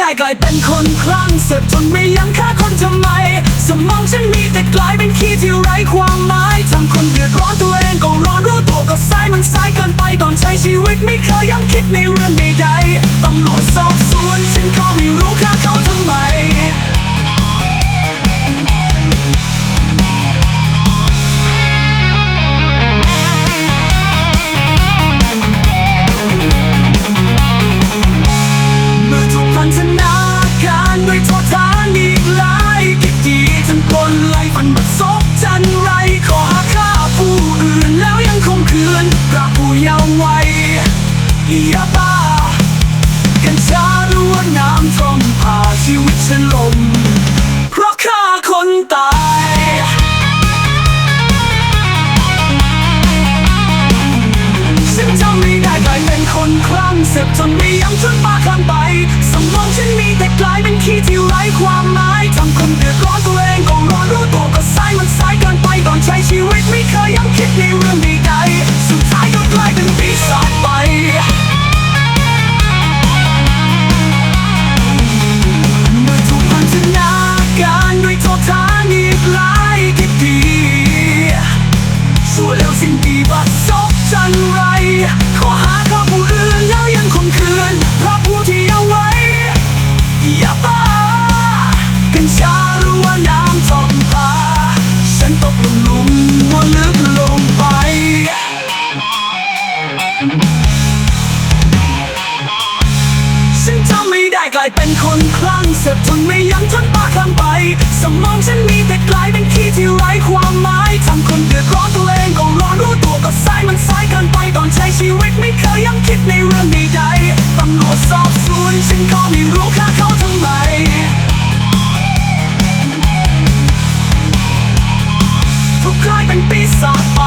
กลายเป็นคนคลั่งเสพจนไม่ยังฆ่าคนทำไม สมองฉันมีแต่กลายเป็นขี้ที่ไร้ความหมายทำคนเดือดร้อนตัวเองก็ร้อนรู้ตัวก็สายมันสายเกินไปตอนใช้ชีวิตไม่เคยยังคิดใน จนไม่ยั้งจนบ้าคลั่งไป สมองฉันมีแต่กลายเป็นขี้ที่ไร้ความหมายทำคนเดือดร้อนตัวเองก็ร้อนรู้ตัวก็สายมันสายเกินไปตอนใช้ชีวิตไม่เคยยังคิดในเรื่องใดๆสุดท้ายก็กลายเป็นปีศาจไปเมื่อถูกพันธนาการด้วยโทษฐานอีกหลายกิจดีชั่วแล้วสิ้นปีบัด เป็นคนคลั่งเสพจนไม่ยั้งจนบ้าคลั่งไป สมองฉันมีแต่กลายเป็นขี้ที่ไร้ความหมายทำคนเดือดร้อนตัวเองก็ร้อนรู้ตัวก็สายมันสายเกินไปตอนใช้ชีวิตไม่เคยยังคิดในเรื่องใดๆตำรวจสอบสวนฉันก็ไม่รู้ฆ่าเขาทำไมถูกกลายเป็นปีศาจ